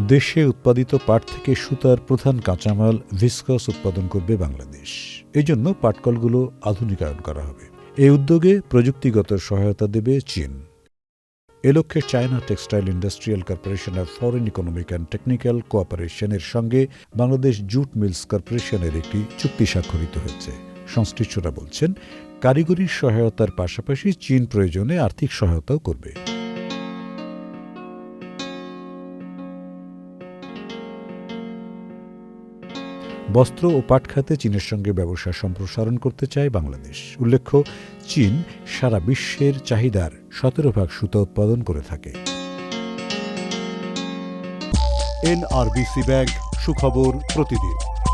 দেশে উৎপাদিত পাট থেকে সুতার প্রধান কাঁচামাল ভিসকস উৎপাদন করবে বাংলাদেশ। এই জন্য পাটকলগুলো আধুনিকায়ন করা হবে। এই উদ্যোগে প্রযুক্তিগত সহায়তা দেবে চীন। এ লক্ষ্যে China textile industrial corporation of foreign economic and technical কোঅপারেশনের সঙ্গে বাংলাদেশ জুট মিলস কর্পোরেশনের একটি চুক্তি স্বাক্ষরিত হয়েছে। সংশ্লিষ্টরা বলছেন কারিগরি সহায়তার পাশাপাশি চীন প্রয়োজনে আর্থিক সহায়তাও করবে। বস্ত্র ও পাট খাতে চীনের সঙ্গে ব্যবসা সম্প্রসারণ করতে চায় বাংলাদেশ। উল্লেখ্য, চীন সারা বিশ্বের চাহিদার সতেরো ভাগ সুতা উৎপাদন করে থাকে। এনআরবিসি ব্যাংক, সুখবর প্রতিদিন।